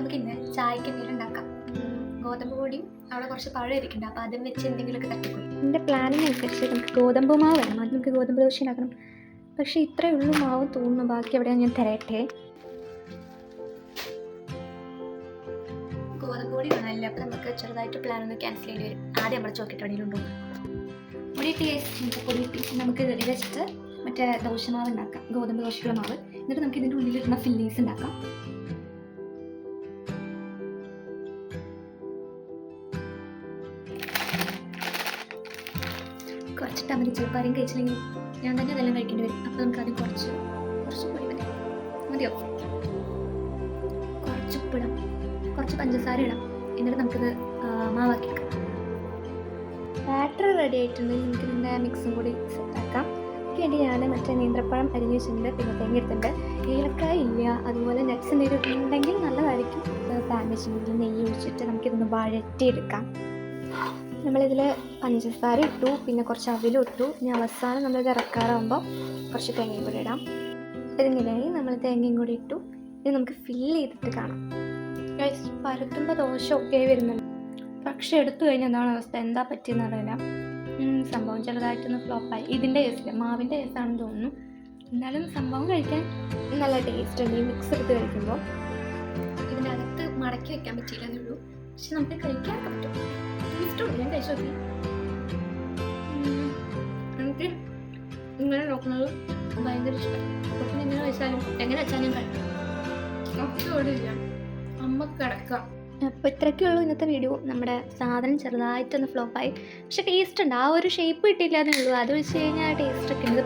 നമുക്ക് ഇന്ന് ചായക്ക് എന്തെങ്കിലും ഉണ്ടാക്കാം. ഗോതമ്പ് പൊടിയും അവിടെ കുറച്ച് പഴം ഇരിക്കുന്നുണ്ട്. അപ്പോൾ അതും വെച്ച് എന്തെങ്കിലുമൊക്കെ തട്ടിക്കും. എന്റെ പ്ലാനിങ് അനുസരിച്ച് നമുക്ക് ഗോതമ്പ് മാവ് വേണം. അത് നമുക്ക് ഗോതമ്പ് ദോശ ഉണ്ടാക്കണം. പക്ഷേ ഇത്രയേ ഉള്ളൂ മാവ് തോന്നുന്നു. ബാക്കി എവിടെയാ ഞാൻ തരട്ടെ. ഗോതമ്പ് പൊടി വേണമല്ലേ? അപ്പോൾ നമുക്ക് ചെറുതായിട്ട് പ്ലാൻ ഒന്ന് ക്യാൻസൽ ചെയ്യേണ്ടി വരും. ആദ്യം നമ്മൾ ചോക്കിട്ട് എവിടെയെങ്കിലും ഉണ്ടോ പൊടി ടേസ്റ്റ് പൊടി നമുക്ക് ഇത് വെച്ചിട്ട് മറ്റേ ദോശമാവ് ഉണ്ടാക്കാം. ഗോതമ്പ് ദോശയുള്ള മാവ്. എന്നിട്ട് നമുക്ക് ഇതിന്റെ ഉള്ളിലിരുന്ന ഫില്ലിങ്സ് ഉണ്ടാക്കാം. അവർ ചിലപ്പോൾ ആരെയും കഴിച്ചില്ലെങ്കിൽ ഞാൻ തന്നെ അതെല്ലാം കഴിക്കേണ്ടി വരും. അപ്പോൾ നമുക്ക് ആദ്യം കുറച്ച് കുറച്ച് പൊടി മതി. മതിയോ? കുറച്ച് ഉപ്പിടാം. കുറച്ച് പഞ്ചസാര ഇടാം. എന്നിട്ട് നമുക്കിത് ആ, മാവാക്കി എടുക്കാം. ബാറ്റർ റെഡി ആയിട്ടുണ്ടെങ്കിൽ നമുക്ക് ഇതിന്റെ മിക്സും കൂടി സെറ്റാക്കാം ആക്കാം. വേണ്ടി ഞാൻ മറ്റേ നേന്ത്രപ്പഴം അരിഞ്ഞ് വെച്ചിട്ടുണ്ട്. പിന്നെ തേങ്ങ ഏലക്കായ ഇല്ല. അതുപോലെ നട്ട്സ് എന്തെങ്കിലും ഉണ്ടെങ്കിൽ നല്ലതായിരിക്കും. പാൻ വെച്ചിട്ടുണ്ടെങ്കിൽ നെയ്യ് ഒഴിച്ചിട്ട് നമുക്കിതൊന്ന് വഴറ്റിയെടുക്കാം. നമ്മളിതിൽ പഞ്ചസാര ഇട്ടു പിന്നെ കുറച്ച് അവിലും ഇട്ടു. ഇനി അവസാനം നമ്മളിത് ഇറക്കാറാകുമ്പോൾ കുറച്ച് തേങ്ങയും കൂടി ഇടാം. ഇതിങ്ങനെയായി നമ്മൾ തേങ്ങയും കൂടി ഇട്ടു. ഇത് നമുക്ക് ഫില്ല് ചെയ്തിട്ട് കാണാം. പരത്തുമ്പോൾ ദോശ ഒക്കെ വരുന്നുണ്ട്. പക്ഷെ എടുത്തു കഴിഞ്ഞാൽ എന്താണ് അവസ്ഥ? എന്താ പറ്റിയെന്ന് അറിയില്ല. സംഭവം ചെറുതായിട്ടൊന്ന് ഫ്ലോപ്പായി ഇതിന്റെ ടേസ്റ്റ് മാവിന്റെ കേസാണെന്ന് തോന്നുന്നു. എന്നാലും സംഭവം കഴിക്കാൻ നല്ല ടേസ്റ്റ് ഉണ്ട്. ഈ മിക്സ് എടുത്ത് കഴിക്കുമ്പോൾ ഇതിന്റെ അകത്ത് മടക്കി വയ്ക്കാൻ പറ്റിയില്ല എന്നുള്ളൂ പക്ഷെ നമുക്ക് കഴിക്കാൻ പറ്റും. ടേസ്റ്റുണ്ട് ഞാൻ കഴിച്ചു നോക്കി എനിക്ക് ഇങ്ങനെ നോക്കുന്നത് ഭയങ്കര ഇഷ്ടം പിന്നെ എങ്ങനെ വെച്ചാലും എങ്ങനെ വെച്ചാലും കഴിക്കും ഒറ്റയോടില്ല അമ്മ കിടക്കാം അപ്പോൾ ഇത്രയൊക്കെ ഉള്ളൂ ഇന്നത്തെ വീഡിയോ നമ്മുടെ സാധനം ചെറുതായിട്ടൊന്ന് ഫ്ലോപ്പായി പക്ഷെ ടേസ്റ്റ് ഉണ്ട്. ആ ഒരു ഷേപ്പ് കിട്ടിയില്ല എന്നേ ഉള്ളൂ. അത് വെച്ച് കഴിഞ്ഞാൽ ടേസ്റ്റ് ഒക്കെ ഉണ്ട്.